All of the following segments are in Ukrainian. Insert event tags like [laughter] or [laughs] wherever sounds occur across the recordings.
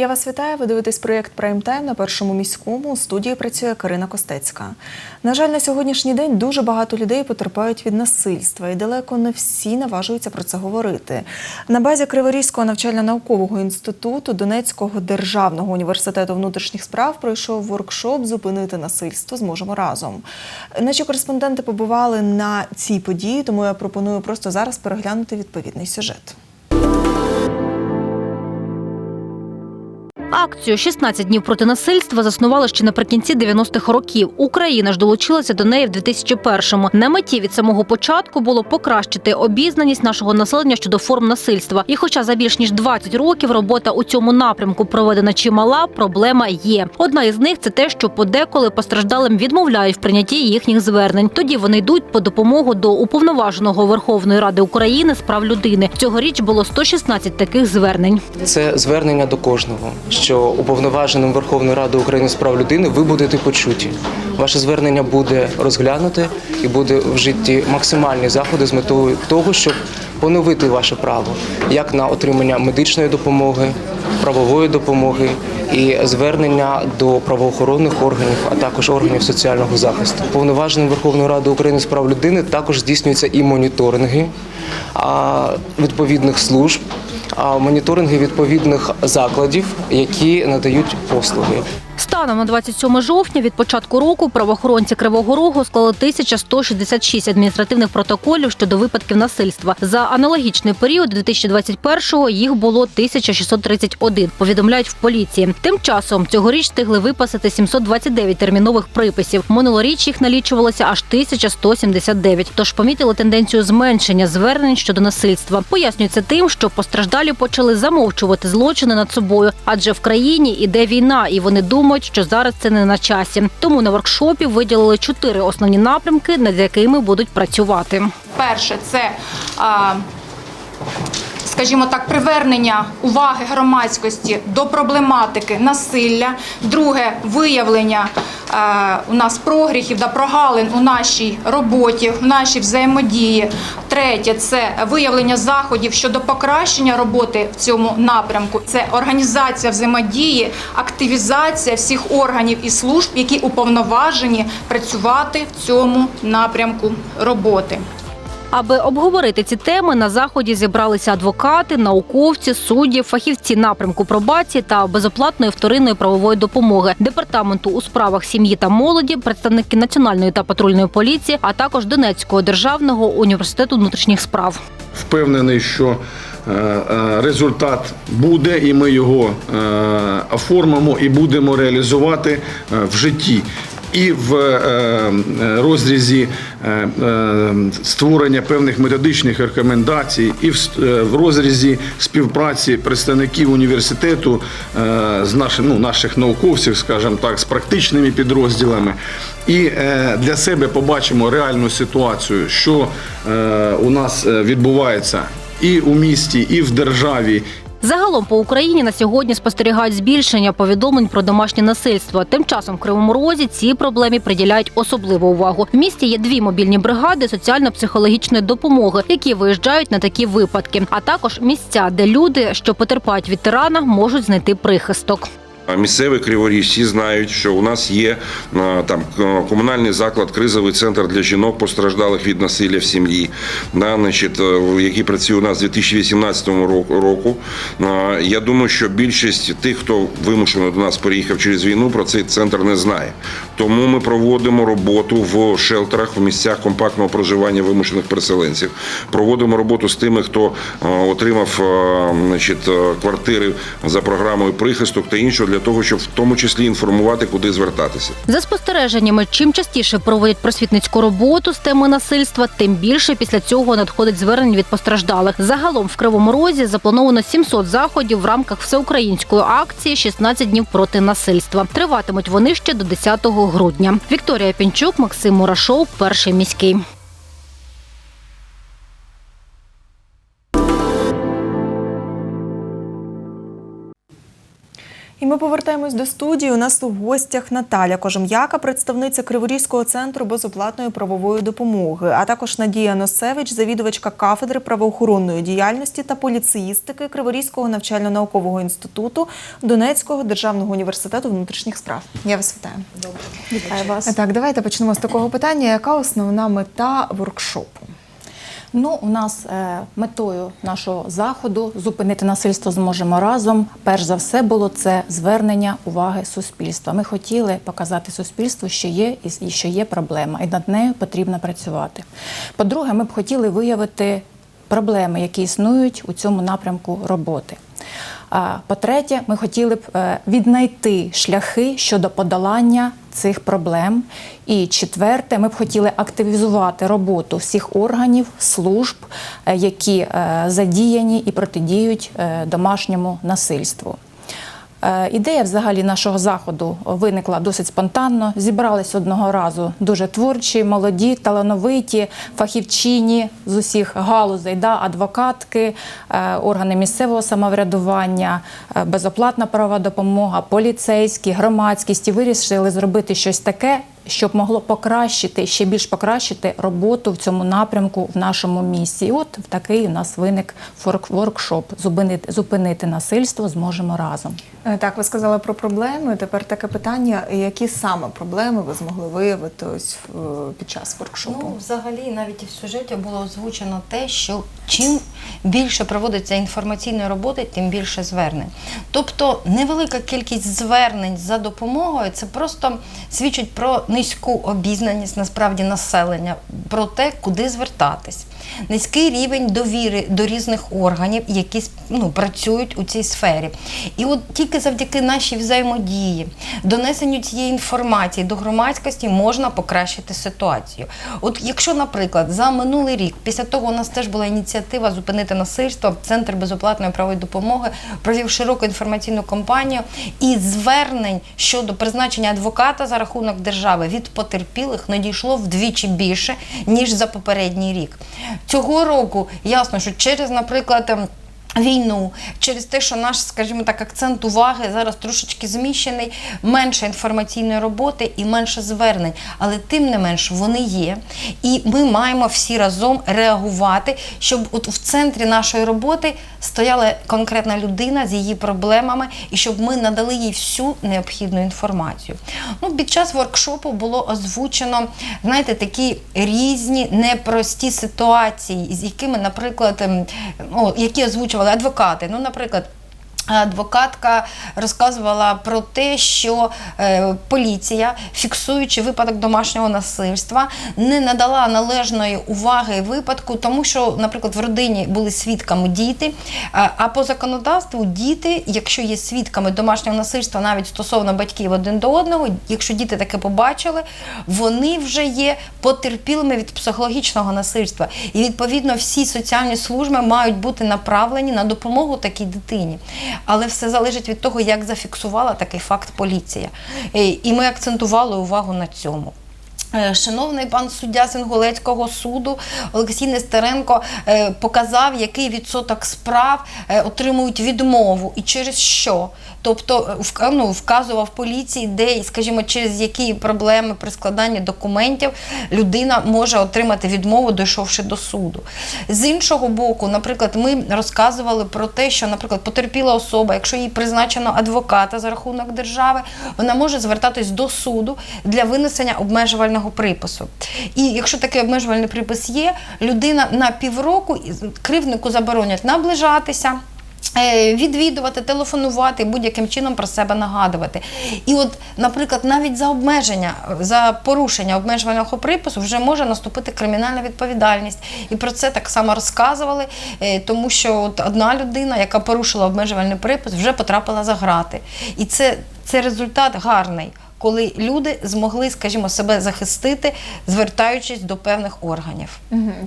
Я вас вітаю. Ви дивитесь проєкт Прайм Тайм на першому міському. У студії працює Карина Костецька. На жаль, на сьогоднішній день дуже багато людей потерпають від насильства, і далеко не всі наважуються про це говорити. На базі Криворізького навчально-наукового інституту Донецького державного університету внутрішніх справ пройшов воркшоп Зупинити насильство зможемо разом. Наші кореспонденти побували на цій події, тому я пропоную просто зараз переглянути відповідний сюжет. Акцію «16 днів проти насильства заснували ще наприкінці 90-х років. Україна ж долучилася до неї в 2001-му. На меті від самого початку було покращити обізнаність нашого населення щодо форм насильства. І, хоча за більш ніж 20 років робота у цьому напрямку проведена чимала, проблема є. Одна із них це те, що подеколи постраждалим відмовляють в прийнятті їхніх звернень. Тоді вони йдуть по допомогу до уповноваженого Верховної Ради України з прав людини. Цьогоріч було 116 таких звернень. Це звернення до кожного, що уповноваженим Верховної Ради України з прав людини ви будете почуті. Ваше звернення буде розглянуте і буде в житті максимальні заходи з метою того, щоб поновити ваше право як на отримання медичної допомоги, правової допомоги і звернення до правоохоронних органів, а також органів соціального захисту. Повноваженим Верховної Ради України з прав людини також здійснюються і моніторинги відповідних служб моніторинги відповідних закладів, які надають послуги. Станом на 27 жовтня від початку року правоохоронці Кривого Рогу склали 1166 адміністративних протоколів щодо випадків насильства. За аналогічний період 2021-го їх було 1631, повідомляють в поліції. Тим часом цьогоріч встигли виписати 729 термінових приписів. Минулоріч їх налічувалося аж 1179. Тож помітили тенденцію зменшення звернень щодо насильства. Пояснюється тим, що постраждалі почали замовчувати злочини над собою, адже в країні іде війна, і вони думають, що зараз це не на часі. Тому на воркшопі виділили чотири основні напрямки, над якими будуть працювати. Перше це, скажімо так, привернення уваги громадськості до проблематики насилля. Друге виявлення у нас прогріхів та прогалин у нашій роботі, в нашій взаємодії. Третє це виявлення заходів щодо покращення роботи в цьому напрямку. Це організація взаємодії, активізація всіх органів і служб, які уповноважені працювати в цьому напрямку роботи. Аби обговорити ці теми, на заході зібралися адвокати, науковці, судді, фахівці напрямку пробації та безоплатної вторинної правової допомоги, департаменту у справах сім'ї та молоді, представники національної та патрульної поліції, а також Донецького державного університету внутрішніх справ. Впевнений, що е, е, результат буде, і ми його е, оформимо і будемо реалізувати в житті. І в е, розрізі е, е, створення певних методичних рекомендацій, і в, е, розрізі співпраці представників університету е, з наших, ну, наших науковців, скажімо так, з практичними підрозділами. І е, для себе побачимо реальну ситуацію, що е, у нас е, відбувається і у місті, і в державі, Загалом по Україні на сьогодні спостерігають збільшення повідомлень про домашнє насильство. Тим часом в Кривому Розі цій проблемі приділяють особливу увагу. В місті є дві мобільні бригади соціально-психологічної допомоги, які виїжджають на такі випадки, а також місця, де люди, що потерпають від тирана, можуть знайти прихисток. Місцеві криворіж всі знають, що у нас є там комунальний заклад, кризовий центр для жінок, постраждалих від насилля в сім'ї, да, значить, е, який працює у нас з 2018 року- Я думаю, що більшість тих, хто вимушено до нас переїхав через війну, про цей центр не знає. Тому ми проводимо роботу в шелтерах, в місцях компактного проживання вимушених переселенців. Проводимо роботу з тими, хто е, отримав е, значить, квартири за програмою прихисток та іншого, для того, щоб в тому числі інформувати, куди звертатися. За спостереженнями, чим частіше проводять просвітницьку роботу з теми насильства, тим більше після цього надходить звернень від постраждалих. Загалом в Кривому Розі заплановано 700 заходів в рамках всеукраїнської акції «16 днів проти насильства. Триватимуть вони ще до 10 грудня. Вікторія Пінчук, Максим Мурашов, перший міський. І ми повертаємось до студії. У нас у гостях Наталя Кожем'яка, представниця Криворізького центру безоплатної правової допомоги, а також Надія Носевич, завідувачка кафедри правоохоронної діяльності та поліцеїстики Криворізького навчально-наукового інституту Донецького державного університету внутрішніх справ. Я вас вітаю. Добре, Вітаю вас. Так, давайте почнемо з такого питання. Яка основна мета воркшопу? Ну, у нас е, метою нашого заходу зупинити насильство зможемо разом. Перш за все було це звернення уваги суспільства. Ми хотіли показати суспільству, що є і- що є проблема, і над нею потрібно працювати. По-друге, ми б хотіли виявити проблеми, які існують у цьому напрямку роботи. По-третє, ми хотіли б е, віднайти шляхи щодо подолання цих проблем. І четверте, ми б хотіли активізувати роботу всіх органів, служб, е, які е, задіяні і протидіють е, домашньому насильству. Е, Ідея взагалі нашого заходу виникла досить спонтанно. Зібрались одного разу дуже творчі, молоді, талановиті, фахівчині з усіх галузей, да, адвокатки, е, органи місцевого самоврядування, е, безоплатна правова допомога, поліцейські, громадськість і вирішили зробити щось таке, щоб могло покращити, ще більш покращити роботу в цьому напрямку в нашому місті. І от такий у нас виник воркшоп. Зупинити, зупинити насильство зможемо разом. Е, Так, ви сказали про проблеми. Тепер таке питання: які саме проблеми ви змогли виявити ось е, під час воркшопу? Ну, взагалі, навіть і в сюжеті було озвучено те, що чим більше проводиться інформаційної роботи, тим більше звернень. Тобто невелика кількість звернень за допомогою це просто свідчить про низьку обізнаність насправді населення, про те, куди звертатись. Низький рівень довіри до різних органів, які ну, працюють у цій сфері. І от тільки завдяки нашій взаємодії, донесенню цієї інформації до громадськості можна покращити ситуацію. От якщо, наприклад, за минулий рік, після того у нас теж була ініціатива зупинити насильство, центр безоплатної правової допомоги провів широку інформаційну кампанію і звернень щодо призначення адвоката за рахунок держави від потерпілих надійшло вдвічі більше ніж за попередній рік. Цього року ясно, що через, наприклад. Війну через те, що наш, скажімо так, акцент уваги зараз трошечки зміщений, менше інформаційної роботи і менше звернень, але тим не менш вони є. І ми маємо всі разом реагувати, щоб от в центрі нашої роботи стояла конкретна людина з її проблемами, і щоб ми надали їй всю необхідну інформацію. Ну, під час воркшопу було озвучено, знаєте, такі різні непрості ситуації, з якими, наприклад, ну, які озвучували адвокати. Ну, наприклад. Адвокатка розказувала про те, що е, поліція, фіксуючи випадок домашнього насильства, не надала належної уваги випадку, тому що, наприклад, в родині були свідками діти. А по законодавству діти, якщо є свідками домашнього насильства, навіть стосовно батьків один до одного, якщо діти таке побачили, вони вже є потерпілими від психологічного насильства. І відповідно всі соціальні служби мають бути направлені на допомогу такій дитині. Але все залежить від того, як зафіксувала такий факт поліція. Е, І ми акцентували увагу на цьому. Е, Шановний пан суддя Сингулецького суду Олексій Нестеренко е, показав, який відсоток справ е, отримують відмову і через що. Тобто ну, вказував поліції, де, скажімо, через які проблеми при складанні документів людина може отримати відмову, дійшовши до суду. З іншого боку, наприклад, ми розказували про те, що, наприклад, потерпіла особа, якщо їй призначено адвоката за рахунок держави, вона може звертатись до суду для винесення обмежувального припису. І якщо такий обмежувальний припис є, людина на півроку кривднику заборонять наближатися. е, Відвідувати, телефонувати, будь-яким чином про себе нагадувати. І от, наприклад, навіть за обмеження, за порушення обмежувального припису вже може наступити кримінальна відповідальність. І про це так само розказували, е, тому що от одна людина, яка порушила обмежувальний припис, вже потрапила за грати. І це, це результат гарний. Коли люди змогли, скажімо, себе захистити, звертаючись до певних органів.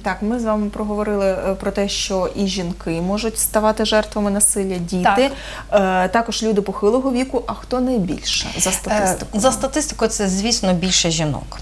Так, ми з вами проговорили е, про те, що і жінки можуть ставати жертвами насилля, діти, Е, також люди похилого віку. А хто найбільше за Е, статистикою? За статистикою, це звісно більше жінок.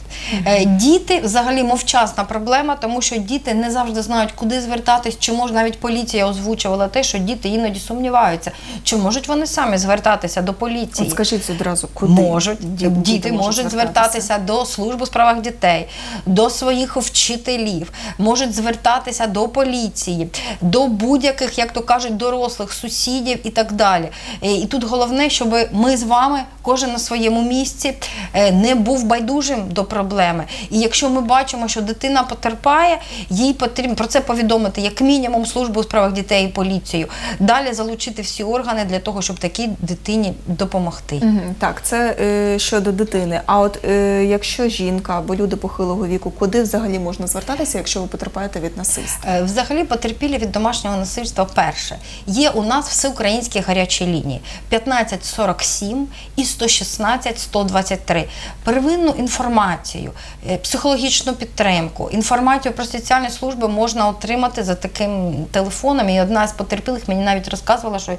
Діти взагалі мовчасна проблема, тому що діти не завжди знають, куди звертатись. Чому ж навіть поліція озвучувала те, що діти іноді сумніваються, чи можуть вони самі звертатися до поліції. От скажіть одразу, куди Можуть діти, можуть звертатися до служби у справах дітей, до своїх вчителів, можуть звертатися до поліції, до будь-яких, як то кажуть, дорослих сусідів і так далі. Е, І тут головне, щоб ми з вами, кожен на своєму місці, е, не був байдужим до проблеми. І якщо ми бачимо, що дитина потерпає, їй потрібно про це повідомити як мінімум службу у справах дітей і поліцію. Далі залучити всі органи для того, щоб такій дитині допомогти. Так, це е, щодо дитини. А от е, якщо жінка або люди похилого віку, куди взагалі можна звертатися, якщо ви потерпаєте від насильства? Е, Взагалі потерпілі від домашнього насильства перше. Є у нас всеукраїнські гарячі лінії 1547 і 116 123. Первинну інформацію, е, психологічну підтримку, інформацію про соціальні служби можна отримати за таким телефоном. І одна з потерпілих мені навіть розказувала, що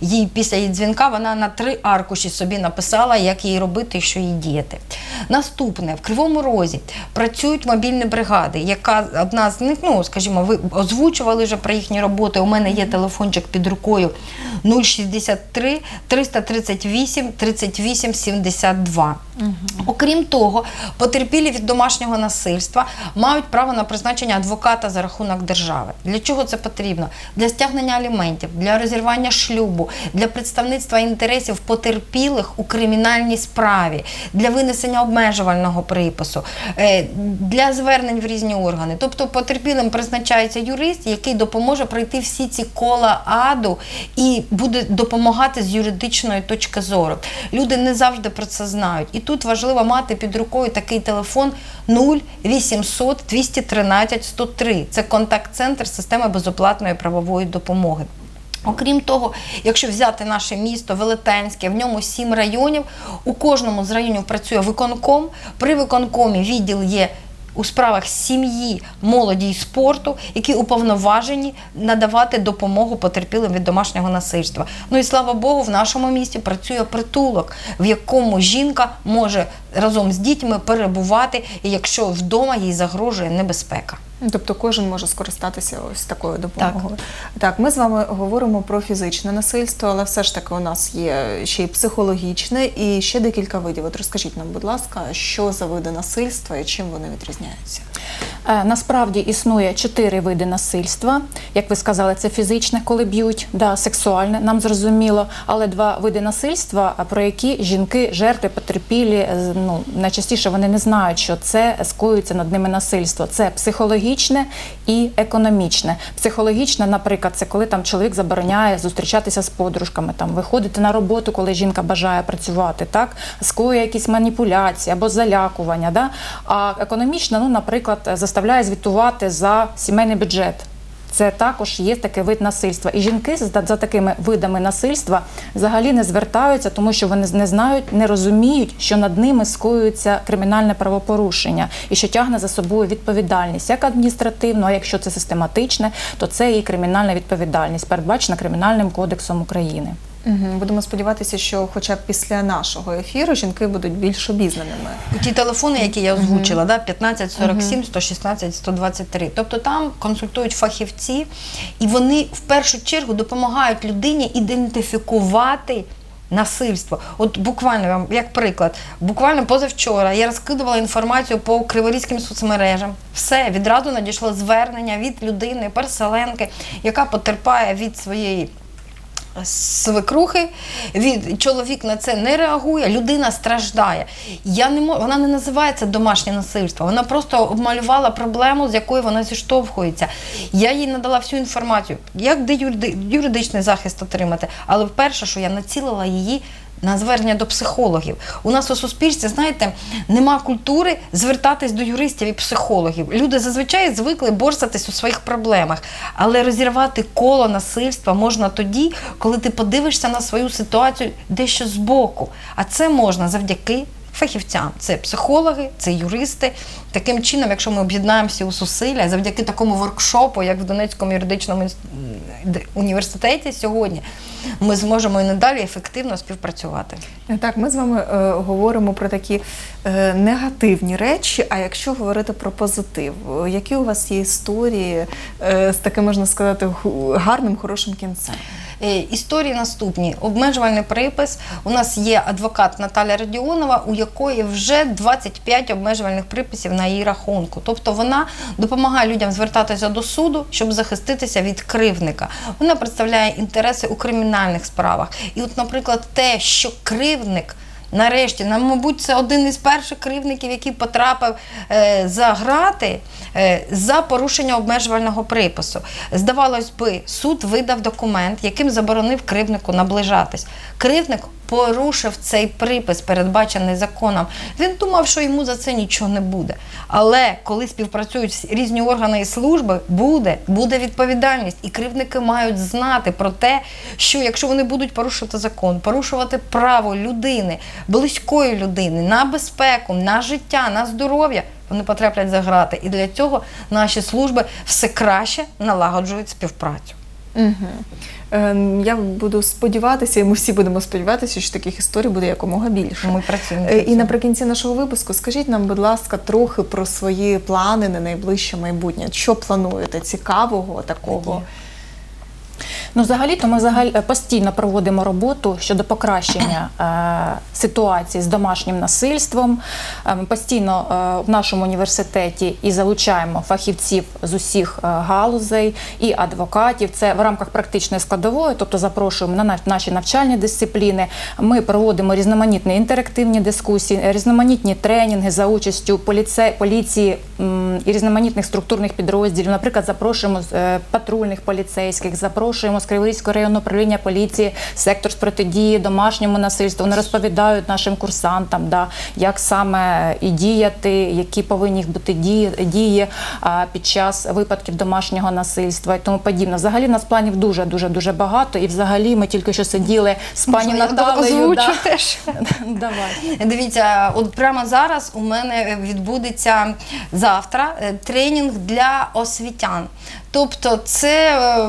їй після її дзвінка вона на три аркуші собі написала, як їй робити що їй діяти. Наступне в Кривому Розі працюють мобільні бригади, яка одна з них, ну скажімо, ви озвучували вже про їхні роботи. У мене є телефончик під рукою 063 338 38 72. Окрім того, потерпілі від домашнього насильства мають право на призначення адвоката за рахунок держави. Для чого це потрібно? Для стягнення аліментів, для розірвання шлюбу, для представництва інтересів потерпілих у кримінальній справі, для винесення обмежувального припису, е, для звернень в різні органи. Тобто потерпілим призначається юрист, який допоможе пройти всі ці кола аду і буде допомагати з юридичної точки зору. Люди не завжди про це знають. І тут важливо мати під рукою такий телефон 0800 213 103. Це контакт-центр системи безоплатної правової допомоги. Окрім того, якщо взяти наше місто Велетенське, в ньому сім районів, у кожному з районів працює виконком. При виконкомі відділ є у справах сім'ї, молоді і спорту, які уповноважені надавати допомогу потерпілим від домашнього насильства. Ну і слава Богу, в нашому місті працює притулок, в якому жінка може разом з дітьми перебувати, якщо вдома їй загрожує небезпека. Тобто кожен може скористатися ось такою допомогою. Так. ми з вами говоримо про фізичне насильство, але все ж таки у нас є ще й психологічне і ще декілька видів. От розкажіть нам, будь ласка, що за види насильства і чим вони відрізняються? Е, Насправді існує чотири види насильства. Як ви сказали, це фізичне, коли б'ють, да, сексуальне, нам зрозуміло. Але два види насильства, про які жінки, жертви, потерпілі, е, ну найчастіше вони не знають, що це скоюється над ними насильство. Це психологічне і економічне. Психологічне, наприклад, це коли там чоловік забороняє зустрічатися з подружками, там виходити на роботу, коли жінка бажає працювати, так скоює якісь маніпуляції або залякування. Да? А економічна, ну, наприклад, заставляє звітувати за сімейний бюджет. Це також є такий вид насильства. І жінки за такими видами насильства взагалі не звертаються, тому що вони не знають, не розуміють, що над ними скоюється кримінальне правопорушення і що тягне за собою відповідальність як адміністративну, а якщо це систематичне, то це і кримінальна відповідальність, передбачена Кримінальним кодексом України. Угу. Будемо сподіватися, що хоча б після нашого ефіру жінки будуть більш обізнаними. Ті телефони, які я озвучила, да, 1547, 116, 123. Тобто там консультують фахівці, і вони в першу чергу допомагають людині ідентифікувати. Насильство, от буквально вам як приклад, буквально позавчора я розкидувала інформацію по криворізьким соцмережам. Все відразу надійшло звернення від людини, переселенки, яка потерпає від своєї свекрухи, від чоловік на це не реагує, людина страждає. Я не мож, вона не називається домашнє насильство. Вона просто обмалювала проблему, з якою вона зіштовхується. Я їй надала всю інформацію, як де юриди- юридичний захист отримати. Але перше, що я націлила її. На звернення до психологів. У нас у суспільстві, знаєте, нема культури звертатись до юристів і психологів. Люди зазвичай звикли борсатись у своїх проблемах. Але розірвати коло насильства можна тоді, коли ти подивишся на свою ситуацію дещо збоку. А це можна завдяки фахівцям. Це психологи, це юристи. Таким чином, якщо ми об'єднаємося у зусилля, завдяки такому воркшопу, як в Донецькому юридичному університеті сьогодні, ми зможемо і надалі ефективно співпрацювати. Так, ми з вами е, говоримо про такі е, негативні речі. А якщо говорити про позитив, е, які у вас є історії е, з таким, можна сказати, гарним, хорошим кінцем? Е, Історії наступні. Обмежувальний припис. У нас є адвокат Наталя Радіонова, у якої вже 25 обмежувальних приписів на її рахунку. Тобто вона допомагає людям звертатися до суду, щоб захиститися від кривника. Вона представляє інтереси у кримінальних справах. І, от, наприклад, те, що кривник. Нарешті, нам, мабуть, це один із перших кривників, який потрапив е, за грати е, за порушення обмежувального припису. Здавалось би, суд видав документ, яким заборонив кривнику наближатись. Кривник порушив цей припис, передбачений законом. Він думав, що йому за це нічого не буде. Але коли співпрацюють різні органи і служби, буде, буде відповідальність. І кривники мають знати про те, що якщо вони будуть порушувати закон, порушувати право людини, близької людини на безпеку, на життя, на здоров'я, вони потраплять за грати. І для цього наші служби все краще налагоджують співпрацю. Угу. Я буду сподіватися, і ми всі будемо сподіватися, що таких історій буде якомога більше. Ми працюємо. Е, І наприкінці нашого випуску скажіть нам, будь ласка, трохи про свої плани на найближче майбутнє. Що плануєте цікавого такого? Ну, взагалі-то ми взагалі е, постійно проводимо роботу щодо покращення е, ситуації з домашнім насильством. Е, Ми постійно в нашому університеті і залучаємо фахівців з усіх галузей і адвокатів. Це в рамках практичної складової, тобто запрошуємо на наші навчальні дисципліни. Ми проводимо різноманітні інтерактивні дискусії, різноманітні тренінги за участю поліції і різноманітних структурних підрозділів. Наприклад, запрошуємо е, патрульних поліцейських, запрошуємо з Криворізького районного управління поліції, сектор з протидії домашньому насильству. Вони розповідають нашим курсантам, да, як саме і діяти, які повинні бути дії, дії а, під час випадків домашнього насильства і тому подібне. Взагалі в нас планів дуже дуже дуже багато. І взагалі ми тільки що сиділи з пані Наталею. да. [laughs] теж? Давай. Дивіться, от прямо зараз у мене відбудеться завтра е, тренінг для освітян. Тобто, це е,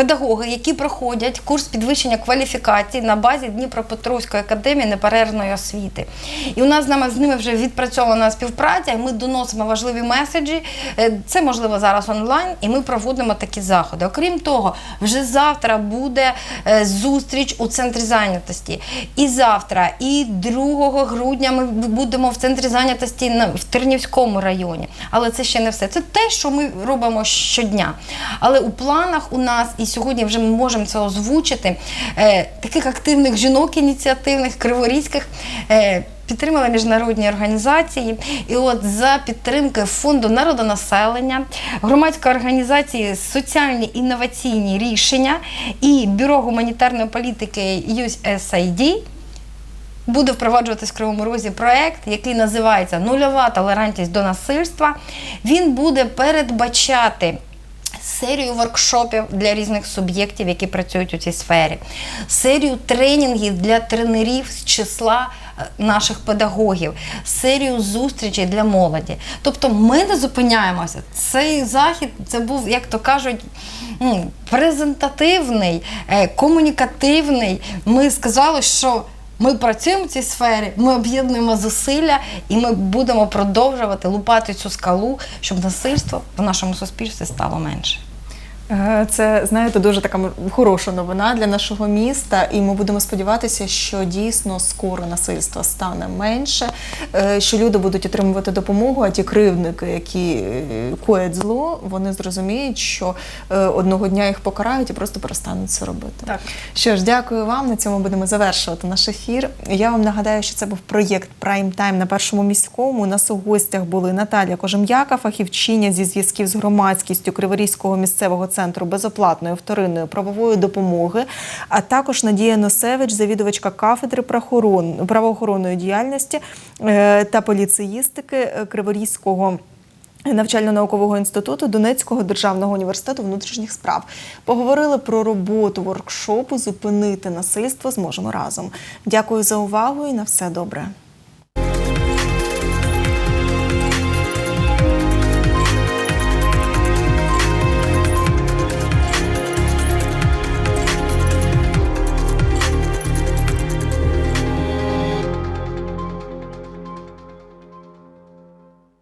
педагоги, які проходять курс підвищення кваліфікації на базі Дніпропетровської академії неперервної освіти. І у нас з нами з ними вже відпрацьована співпраця, і ми доносимо важливі меседжі. Е, Це можливо зараз онлайн, і ми проводимо такі заходи. Окрім того, вже завтра буде е, зустріч у центрі зайнятості. І завтра, і 2 грудня ми будемо в центрі зайнятості в Тернівському районі. Але це ще не все. Це те, що ми робимо щодня. Але у планах у нас, і сьогодні вже ми можемо це озвучити, е, таких активних жінок ініціативних, криворізьких. Е, Підтримали міжнародні організації, і от за підтримки фонду народонаселення, громадської організації соціальні інноваційні рішення і бюро гуманітарної політики USAID буде впроваджуватись в Кривому Розі проект, який називається Нульова толерантність до насильства. Він буде передбачати. Серію воркшопів для різних суб'єктів, які працюють у цій сфері, серію тренінгів для тренерів з числа е, наших педагогів, серію зустрічей для молоді. Тобто ми не зупиняємося. Цей захід це був, як то кажуть, презентативний, е, комунікативний. Ми сказали, що ми працюємо в цій сфері, ми об'єднуємо зусилля і ми будемо продовжувати лупати цю скалу, щоб насильство в нашому суспільстві стало менше. Е, Це знаєте дуже така хороша новина для нашого міста, і ми будемо сподіватися, що дійсно скоро насильства стане менше, е, що люди будуть отримувати допомогу. А ті кривдники, які е, коять зло, вони зрозуміють, що одного дня їх покарають і просто перестануть це робити. Так. Що ж, дякую вам. На цьому будемо завершувати наш ефір. Я вам нагадаю, що це був проєкт Прайм Тайм на першому міському. У нас у гостях були Наталія Кожем'яка, фахівчиня зі зв'язків з громадськістю Криворізького місцевого центру безоплатної вторинної правової допомоги, а також Надія Носевич, завідувачка кафедри правоохоронної діяльності е, та поліцеїстики е, Криворізького. Навчально-наукового інституту Донецького державного університету внутрішніх справ поговорили про роботу воркшопу Зупинити насильство зможемо разом. Дякую за увагу і на все добре.